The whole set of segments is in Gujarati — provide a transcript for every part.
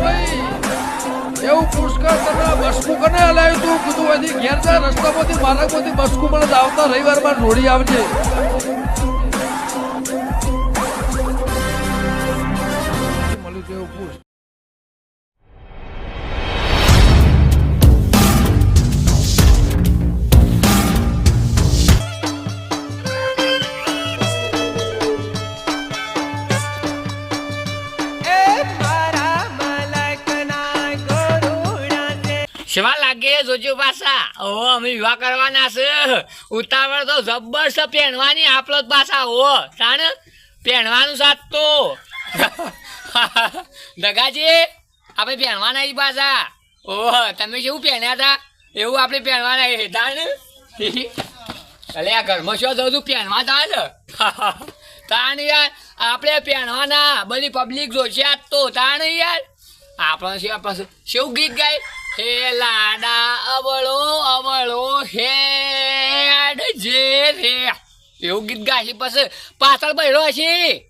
ભાઈ. એવું પુષ્કળ તને બસકું કને હલાવ્યું તું. કીધું અહીંથી ઘેર જા રસ્તામાંથી, માર્ગમાંથી બસકું જ આવતા રવિવારમાં રોડી આવજે. મળ્યું તો એવું પૂછ શેવા લાગે જોજો પાછા? ઓ, અમે વિવાહ કરવાના છે. ઉતાવળ તો છે પહેરવાની આપલો જ પાછા, ઓ તાણ પહેરવાનું સાથ તો. દગાજી, આપણે પહેરવાના ઈ પાછા. ઓ, તમે કેવું પહેર્યા હતા એવું આપણે પહેરવાના એ તાણ અલે, આ ઘરમાં શું જવું તું પહેરવા તા ને? તાણ યાર, આપણે પહેરવાના બધી પબ્લિક જોશે આજ તો, તાણ યાર. આપણે શું આપણે શું ગીત ગાય? હે લાડા અવળો અવળો હેડ જે રે. એવું ગીત ગાશે પછી પાછળ બહેરો છે.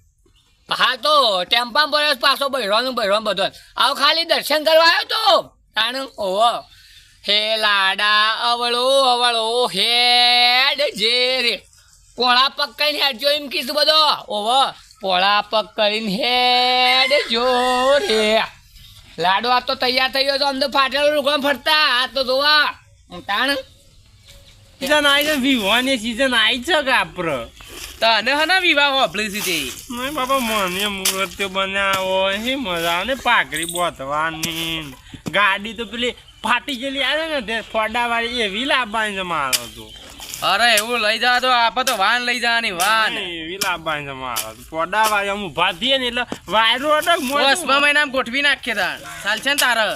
હા તો ટેમ્પા પર પાછો બહેરવાનું બહેરવાનું બધો આવો ખાલી દર્શન કરવા આવ્યો તો. તાણ ઓહો હે. લાડા અવળો અવળો હેડ જે રે. પોળા પગ કરીને હેડજો એમ કીધું બધો. ઓહો, પોળા પગ કરીને હેડ જો રે. લાડો આ તો તૈયાર થઈ ગયો તો અંદર ફાટેલો રૂકમ ફરતા. આ તો જોવા. તાણ? સીઝન આવી છે વિવાહની સીઝન આવી છે કે આપડે? તને હના વિવાહ હોપલી છે તે નહીં બાબા મને મૂર્તિઓ બનાવો હે મજા ને પાઘડી બોતવાની ગાડી તો પેલી ફાટી ગયેલી આવે ને તે ફોડા વાળી એવી લાવવાની છે મારો તો. અરે એવું લઈ જા તો આપે તો વાન લઈ જવાની વાન. વિલાબાઈ છે મારા પોડા વાય હું ભાધીએ ને એટલે વાયરો અટક દસમા મહિનામાં ગોઠવી નાખીએ તાર. ચાલ છે ને તારે.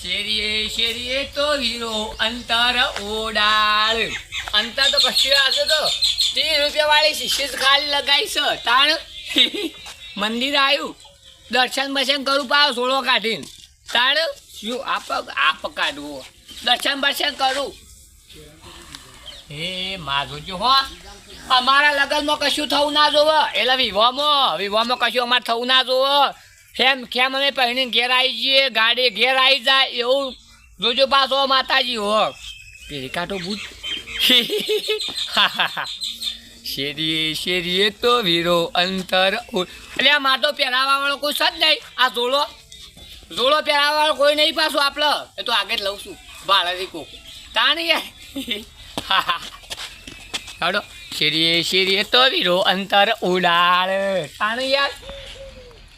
શેરીએ શેરીએ તો વીરો અંતર ઓડાળ. અંતર તો કશું હશે તો ત્રીસ રૂપિયા વાળી શિષ્ય જ ખાલી લગાવી છે તાણ. મંદિર આવ્યું દર્શન બર્શન કરું પાવ સોળો કાઢીને. તાણ. શું આપ આપ કાઢવું? દર્શન બર્શન કરું? હે માં જોજો હો? અમારા લગ્નમાં કશું થવું ના જોવો. એટલે વિવાહમાં વિવાહમાં કશું અમારે થવું ના જોવો. કેમ કેમ અમે પહેરીને ઘેર આવી જઈએ, ગાડી ઘેર આવી જાય એવું જોજો પાછો માતાજી હો. પેરી કાંટો ભૂત. શેરીએ શેરીએ તો વીરો અંતર એટલે આ માર પહેરાવા વાળો કોઈ સજ નહીં. આ જોડો જોડો પહેરાવા કોઈ નહીં પાછું આપણે એ તો આગળ લઉં છું. ભાડાથી કોક. યાર હાડો. શેરીએ શેરીએ તો વીરો અંતર ઉડાડ. તાણી યાર.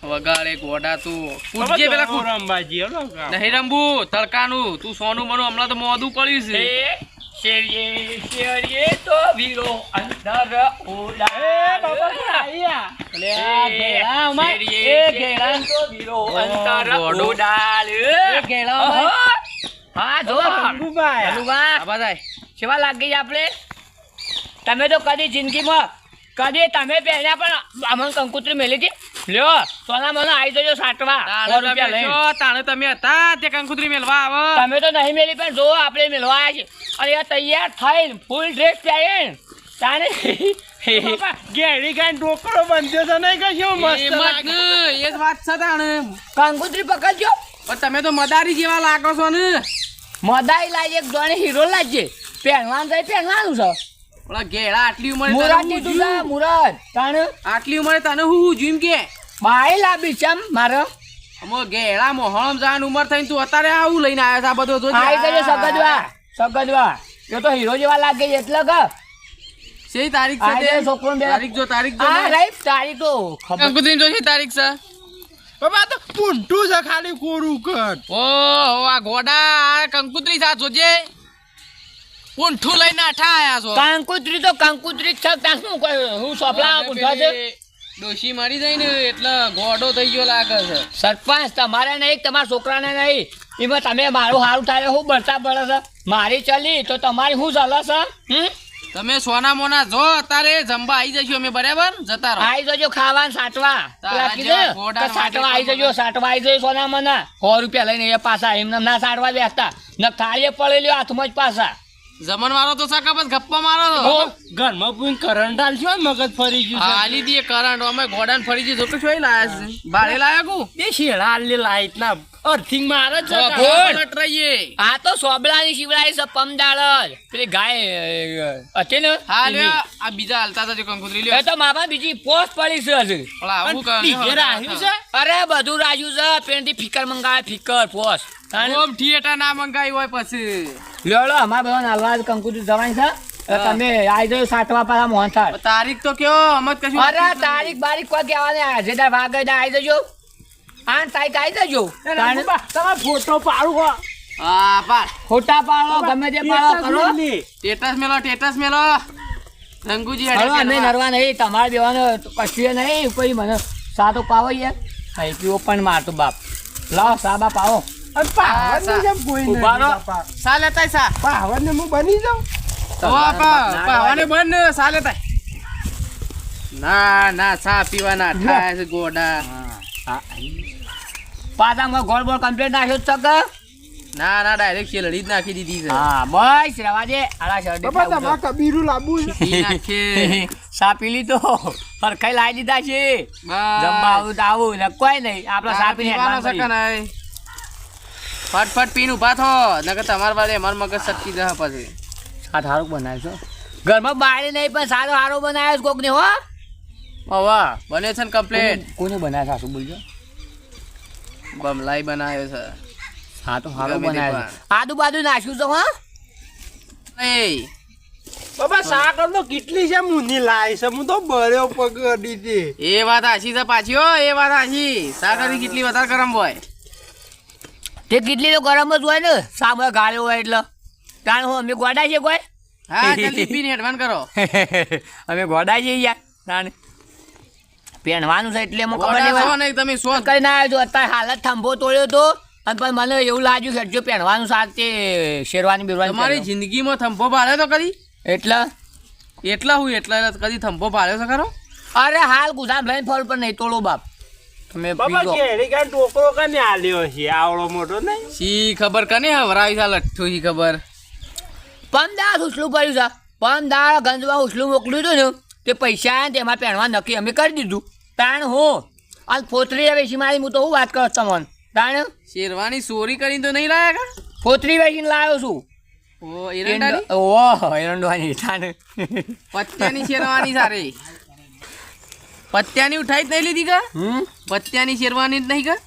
વગાડે ગોડા તું. પૂછજે પેલા રંબાજી નહીં રંબુ તડકાનું. તું સોનું બનું હમણાં તો મોદું પડ્યું છે. શેરીએ શેરીએ તો વીરો ઉડાડ અલે એ આ ઘેડા અમાર- શેરીએ એ શેરીએ ઘેડા તો વીરો ગોડો. ઉડાડ એ અમાર- અહો. હા જો રંગુભાઈ. રઘુબા, આ બધાય કેવા લાગી આપણે તમે તો કદી જિંદગીમાં કદી તમે પહેલા પણ અમન કંકુત્રી મેલી હતી? લ્યો સોના મને આવી જજો સાટવા. તાણે તમે હતા તે કંકુતરી મેળવા આવો. તમે તો નહીં મેલી પણ જો આપણે મેળવા આવ્યા છે. અને આ તૈયાર થઈને ફૂલ ડ્રેસ પહેરીને તાને ઘેડી ખાઈને ડોકરો બંધ્યો છે નહીં મસ્ત લાગે. એ વાત છે તાણે. કંકુત્રી પકડજો. તમે તો મદારી જેવા લાગો છો ને. મદારી લાગે એક હીરો લાજે પહેરવાનું થાય પહેરવાનું છે. ઘેડા આટલી ઉંમરે હું તું તાણે આટલી ઉંમરે તને હું જીમ કે? બાય લાવી ચમ મારો. અમો ગેળા મોહણમ જાન ઉમર થઈને તું અત્યારે આવું લઈને આવ્યા છે આ બધો જો આઈ ગયો સગદવા સગદવા એ તો હીરો જેવા લાગે એટલે કે. શેની તારીખ છે જે તે? તારીખ જો તારીખ જો આ રાઈટ તારીખ તો ખબર. કંકુતરી જો છે તારીખ છે? બાબા તો પૂંઠું છે ખાલી કોરું કર ઓ આ ઘોડા આ કંકુતરી સા જોજે. ઊંઠું લઈને આઠા આયા છો. કંકુત્રી તો કંકુત્રી છે ત્યાં શું કહ્યું? હું સોપલા પૂછવા છે? ડોશી મારી જાય ને એટલે ગોડો થઈ ગયો લાગે છે. સરપંચ તમારે નહીં તમારા છોકરાને નહીં. એમાં તમે મારું સારું થાય હું બળતા પડે છે. મારી ચલી તો તમારી શું ચાલે છે? હમ? તમે સોના મોના જો અત્યારે જમવા આવી જશો અમે બરાબર? જતા રહો. આવી જજો ખાવા સાટવા. સાટવા આવી જજો સાટવા આવી જજો સોના મોના. સો રૂપિયા લઈને એ પાછા એમને ના સાટવા બેસતા. ન થાળીએ પડેલી હાથમાં જ પાછા. જમણ મારો તો સાકા બસ ગપ્પા મારો તો ઘરમાં પૂન કરંટ આલશો મગજ ફરી ગયું. હાલી દીએ કરંટ અમે ગોડાન ફરી ગયું તો કે જોઈ લાયા છે? બારે લાયા કુ? બે શેડા આલી લાઈટ ના. અર્થિંગ મારે છે રહીએ. આ તો સોબલાની શિવરાય છે પમદાળ પેલી ગાય હતી ને? હા લે આ બીજા હાલતા હતા જે લ્યો. એ તો મામા બીજી પોસ્ટ પડી છે હજુ. પણ આવું કરે રાખ્યું છે? અરે બધું રાજુ છે. પેનથી ફિકર મંગાવે ફિકર પોસ્ટ. ઓમ થિયેટર ના મંગાવી હોય પછી. લ્યો લો અમારા બધા નાલવા કંકુતુ જવાની છે. તમે આવી જયો સાતવા પાછા મોહનથાળ. તારીખ તો કયો અમત કશું અરે તારીખ બારીખ કોઈ કહેવાની આજે વાગે આવી જજો. આ તારીખ આવી જજો. તમે ફોટો પાડો હા. પાડ. ફોટા પાડો ગમે તે પાડો કરો. ટેટસ મેલો ટેટસ મેલો રંગુજી હલો નહીં નરવા નહીં તમારે દેવાનો કશું નહીં કોઈ મને સાતો પાવો યાર. હા પીવો પણ મારતો બાપ. લાવો સા. બાપ કોઈ ઊભા રહો. સા લેતાય સા. પાવન હું બની જાઉં? પાવાને બંધ સા લેતાય. ના ના સા પીવાના થાય ગોડા. પાછા મેં ગોળ બોળ કમ્પ્લેટ નાખ્યો છે કે? ના ના ડાયરેક્ટ શેલડી જ નાખી દીધી છે. હા બસ રવા દે. આલા બાપા તમારે કબીરું લાવવું છે. ઈ નાખીએ. સા પી લીધો. હરખાઈ લાવી દીધા છે. જમવા આવું તો આવું ને કોઈ નહીં. આપણા સાપી ને પીને પીવાનો હેડવાનું છે નહીં? ફટ પીને ઊભા થો. નકર તમાર વાળે અમાર મગજ સટકી જશે પછી. આ સારું બનાવ્યો છો. ઘરમાં બાળી નહીં પણ સારો સારો બનાવ્યો છે કોકને હો. હવા બને છે ને કમ્પ્લેટ કોને બનાવ્યો સાસુ બોલજો. બમલાઈ બનાવ્યો છે. હા તો હારો બનાવ્યો આદુ બાજુ નાખ્યું તો હા? એ બાબા સાકર તો કેટલી છે મુની લાઈ છે? હું તો બર્યો પગડી હતી એ વાત આછી છે પાછી હો એ વાત આછી સાગરની કેટલી વધારે ગરમ હોય. તે કેટલી તો ગરમ જ હોય ને સામે ગાળ્યો હોય એટલે. તાણ હું અમે ગોડા છે કોઈ? હા જલ્દી પીને એડવાન્સ કરો. અમે ગોડા છીએ યાર પહેરવાનું છે એટલે ખબર નહીં તમે શું કરી ના આવ્યો અત્યારે હાલત થંભો તોડ્યો તો. અને પણ મને એવું લાગ્યું કે જો પહેરવાનું સાથ શેરવાની બેરવાની તમારી. જિંદગીમાં થંભો પાડ્યો તો કદી એટલે? એટલા હું એટલા કદી થંભો પાડ્યો છે ખરો? અરે હાલ ગુદામ લઈને ફળ પર નહીં તોડો બાપ. તમે ટોકરો કને આલ્યો છે? આવડો મોટો નહીં? શી ખબર કને હવરાવી છે લઠ્ઠું શી ખબર? પંદર ઉછલું પડ્યું છે. પંદર ગંજમાં ઉછલું મોકલ્યું હતું ને. તે પૈસા તેમાં પહેણવા નક્કી. અમે કરી દીધું. તાણ હું. આ ફોતરી વેચી મારી. હું તો હું વાત કરો તમને તાણ? શેરવાની ચોરી કરીને તો નહીં લાયા કા? ફોતરી વેચીને લાવ્યો છું. ઓ એરંડાની? ઓહ એરંડવાની તાણ. પત્યાની શેરવાની સારી. પત્યાની ઉઠાઈ જ નહીં લીધી કા? પત્યાની શેરવાની જ નહીં કા?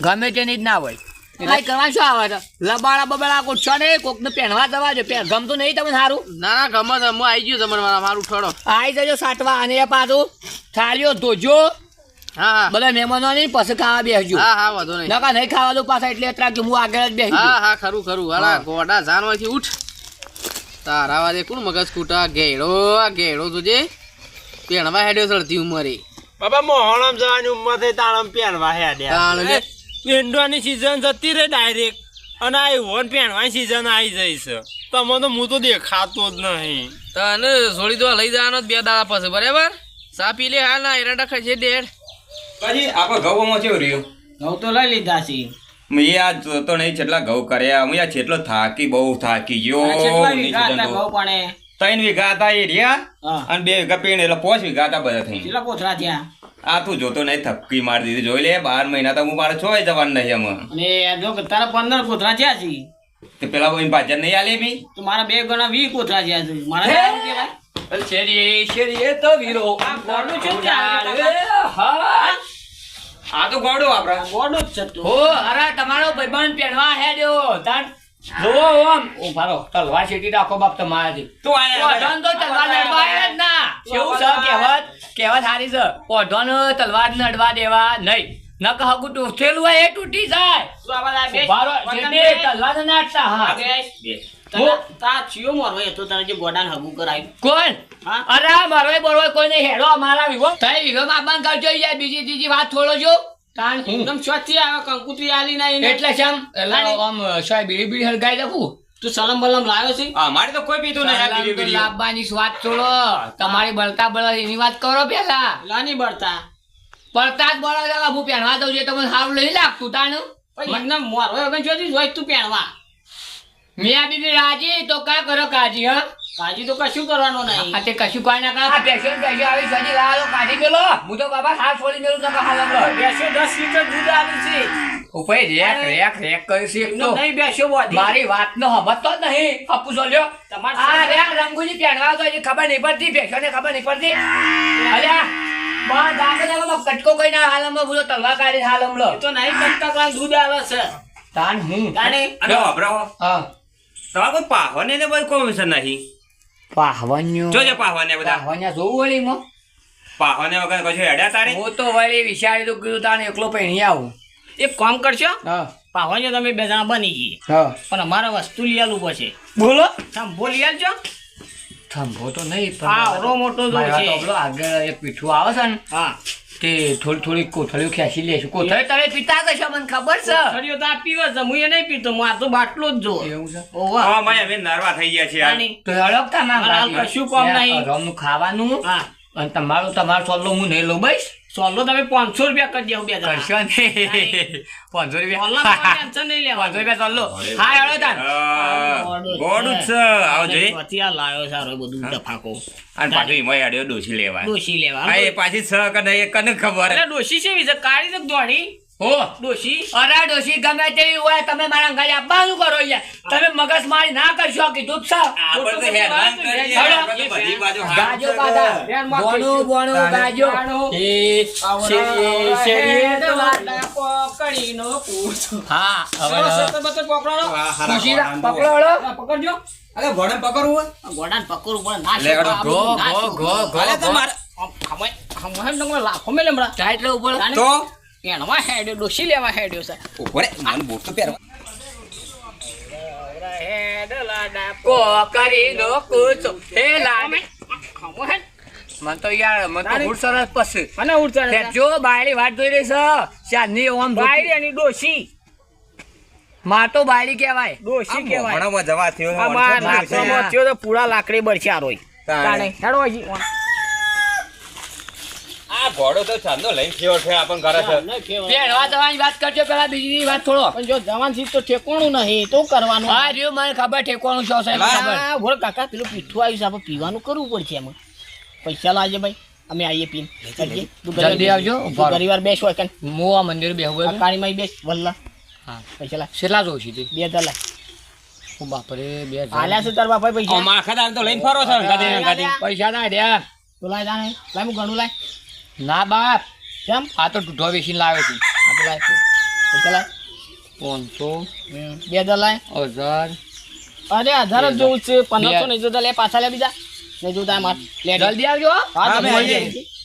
ગમે તેની જ ના હોય. એટલે કરવા શું આવે છે? લબાડા બબાડા કોઈ છો ને કોકને પહેરવા જવા જો ગમતું નહીં તમને સારું ના ના ગમત હું આવી ગયો તમારે મારા મારું ઠોડો આવી જજો સાટવા અને એ પાછું. થાળીઓ ધોજો. હા હા. બધા મહેમાનો ને પછી ખાવા બેસજો. હા હા વાંધો નહીં. નકા નહીં ખાવા પાછા એટલે અત્યારે કે હું આગળ જ બેસી હા હા ખરું ખરું. વાળા ગોડા જાનવાથી ઉઠ. તારા વાદે કોણ મગજ કૂટા ઘેડો ઘેડો જોજે. પેણવા હેડ્યો સડતી ઉંમરે. બાબા મોહણમ જવાની ઉંમર થઈ તાણમ પહેરવા હેડ્યા. તાણ સિઝન પેંડવાની સીઝન જતી રહે ડાયરેક્ટ અને આ વન પહેરવાની સિઝન આવી જઈશ તમે તો હું તો દેખાતો જ નહીં. તને છોડી દો લઈ જવાનો બે દાડા પછી બરાબર? સા પી લે હાલ ના એરંડા ખાઈ છે ડેડ. પછી આપણે ઘઉંમાં કેવું રહ્યું? ઘઉં તો લઈ લીધા છે. મેં આ જોતો નહીં જેટલા ઘઉં કર્યા હું યાર જેટલો થાકી બહુ થાકી ગયો ત્રણ વીઘા હતા એ રહ્યા અને બે વીઘા પીણ એટલે પાંચ વીઘા હતા બધા થઈ કેટલા કોથળા થયા? આ તું જોતો નહીં થપકી મારી દીધી. જોઈ લે બાર મહિના તો હું મારે છો જવાનું નહીં એમાં. અને જો કે તારા પંદર કોથરા છે છે. તે પેલા કોઈ ભાજન નહીં આલે બી તો મારા બે ગણા વી કોથરા છે. મારા શેરી શેરી એ તો વીરો. આ ગોડું છે ચાલે હા. આ તો ગોડું આપડા ગોડું જ છે તો. ઓ અરે તમારો ભાઈબંધ પહેરવા હેડ્યો. તાન જોવો આમ. ઓ ભારો તલવા શેટી રાખો બાપ તમારાથી. તું આયા ઓઢોન તો તલવાર લડવા જ ના. કેવું છે? કહેવત કહેવત સારી છે. ઓઢોન તલવાર લડવા દેવા નહીં. નક હગું તૂટેલું હોય એ તૂટી જાય. ભારો જેને તલવાર નાટતા હા. તને તા ચિયો મારવા એ? તો તારે જે ગોડાને હગું કરાયું. કોણ? હા? અરે મારો બરોબર કોઈ નહીં હેડો અમારા વિવો. થઈ વિવો માપન કરજો યાર બીજી ત્રીજી વાત થોડો જો. તાણ હું? એકદમ આવે કંકુતરી આલી ના એટલે છે આમ એટલે બીડી બીડી હરગાઈ રાખું તું સલમ બલમ લાવ્યો છે? મારે તો કોઈ પીતું નહીં. લાવવાની વાત છોડો. તમારી બળતા બળ એની વાત કરો પેલા. લાની બળતા? પડતા જ બળ હું પહેરવા દઉં છું તમને સારું નહીં લાગતું તાનું પણ એમને વગર જોઈ તું પહેરવા. મિયા બીબી રાજી તો કા કરો કાજી હા? કાજી તો કશું કરવાનું નહીં. આ તે કશું કોઈ ના કા પેશન પેશન આવી સજી લાલો કાઢી મેલો. હું તો બાબા હાથ છોડી મેલું તો હાલ હમણાં. બેસો દસ લીટર દૂધ આવે છે. ઉપર રેક રેક રેક કરી છે તો. નહીં બેસો બોધી. મારી વાત નો સમજતો જ નહીં. અપુ સોલ્યો. તમારે આ રેક રંગુજી પહેરવા તો હજી ખબર નહીં પડતી. પેશને ખબર નહીં પડતી. અલ્યા બા દાદા કટકો કઈ ના હાલ હમણાં. તલવા કાઢી હાલમ લો તો નહીં કટકા દૂધ આવે છે. તાન હું. તાને અને વાપરાવો હા. તમારે કોઈ પાહવાને ને કોઈ કોમિશન નહીં. પાહવાન્યો. જોજે પાહવાને બધા. પાહવાન્યા જોવું વળી મો પાહવાને વગર કશું હેડ્યા તારે? હું તો વળી વિચારી તો કીધું તાને એકલો પહેણી આવું. એક કામ કરશો? પાહવાન્યો તમે બે જણા બની ગઈ. પણ અમારે વસ્તુ લઈ આલું પડશે. બોલો. સંભો લઈ આલજો. થંભો તો નહીં પણ મોટો જો મારે છે. તો પેલો આગળ એક પીઠું આવે છે ને હા. તે થોડી થોડી કોથળીઓ ખેંચી લેશું કોથળી તમે પીતા કશો મને ખબર છે. કોથળીઓ તો આ પીવે છે હું એ નહીં પીતો માર તો બાટલો જ જો એવું છે? ઓવા હા મેં હવે નરવા થઈ ગયા છે તો હળક ના કશું કામ નહીં. રમનું ખાવાનું. હા. અને તમારું તમારું સોલ્લો હું નહીં લઉં બસ. સોલો તમે પાંચસો રૂપિયા કરી દેવું બે કરશો ને પાંચસો રૂપિયા. પાંચસો રૂપિયા સોલ્લો હા હેડો તાર ગોડું છે. આવો પછી આ લાયો સારો બધું ડફાકો. અને પાછું એમાં હેડ્યો ડોસી લેવા. ડોસી લેવા. હા એ પાછી સ કે નહીં એ કને ખબર. અરે ડોશી છે વિશે કાઢી તો દોડી હો ડોશી અરે ડોશી ગમે તેવી હોય તમે મારા ઘરે આપવાનું કરો યાર તમે મગજ મારી ના કરશો કીધું છે ગાજો પાછા બોણું બોણું ગાજો હા હવે પકડો પકડજો અરે પકડવું ગોડાને પકડવું પડે ના લે, ગો ગો ગો ગો તમારે લાખો મેલે હમણાં. રહેવું તો એણમાં હેડ્યો ડોસી લેવા હેડ્યો છે. ઓરે મને બોટ તો પહેરવા. કોકરીનો કૂચો હે. લાડે. ખમાય. મને તો યાર મને તો તારી- સરસ પસંદ મને ઉડતા તે જો બાયડી વાટ જોઈ રહી છે ચાંદની ઓમ બાયરી અને ડોશી. માં તો બાયડી કહેવાય. ડોશી કહેવાય. જવા થયો માર તો પૂરા લાકડી બરસ્યા રોય. તાણે. હેડો હજી. આ ઘોડો તો ચાંદો લઈને ફેર છે આપણ ઘરે છે. પહેરવા જવાની વાત કરજો પેલા બીજી વાત થોડો. પણ જો જવાનથી તો ઠેકોણું નહીં તો કરવાનું? હા રહ્યું મને ખબર ઠેકોણું છો સાહેબ ખબર. બોલ કાકા પેલું પીઠું આવ્યું છે આપણે પીવાનું કરવું પડશે એમાં. પૈસા લાવજે ભાઈ અમે આવીએ પીને. જલ્દી આવજો, પરિવાર. બેસ હોય કાન. હું આ મંદિર બેહું કાળીમાં બેસ વલ્લા. હા. પૈસા લાવ. કેટલા જોઉં છું બે હજાર હું બાપરે બે હજાર. આલ્યા છે તાર બાપા પૈસા. માખા તો લઈને ફરો છો ગાડી ગાડી પૈસા ના રહ્યા તો લાય લાય હું ઘણું લાય. ના બાપ કેમ? આ તો ટૂંઢો વેચીને લાવે છે. આ તો લાય પૈસા લાય. પાંચસો બે હજાર લાય. હજાર. અરે હજાર જ જોવું છે. પંદરસો નહીં જોતા લે પાછા લે બીજા. નહીં જોતા માર. લે જલ્દી આવજો હા.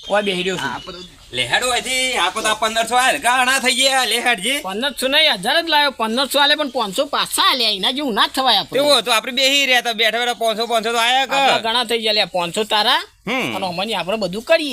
ઓય બેહી રહ્યો છું. લેહાડો અહીંથી. આપો તો પંદરસો આ ગાણા થઈ ગયા. લેહાડજી પંદરસો નહીં હજાર જ લાવ્યો પંદરસો આલે પણ પાંચસો પાછા આલે. એના જેવું ના જ થવાય આપણે. એવું તો આપણે બેહી રહ્યા હતા. બેઠા બેઠા પાંચસો પાંચસો તો આયા ઘણા થઈ ગયા. લે પાંચસો તારા. હમ. અને અમને આપણે બધું કરીએ.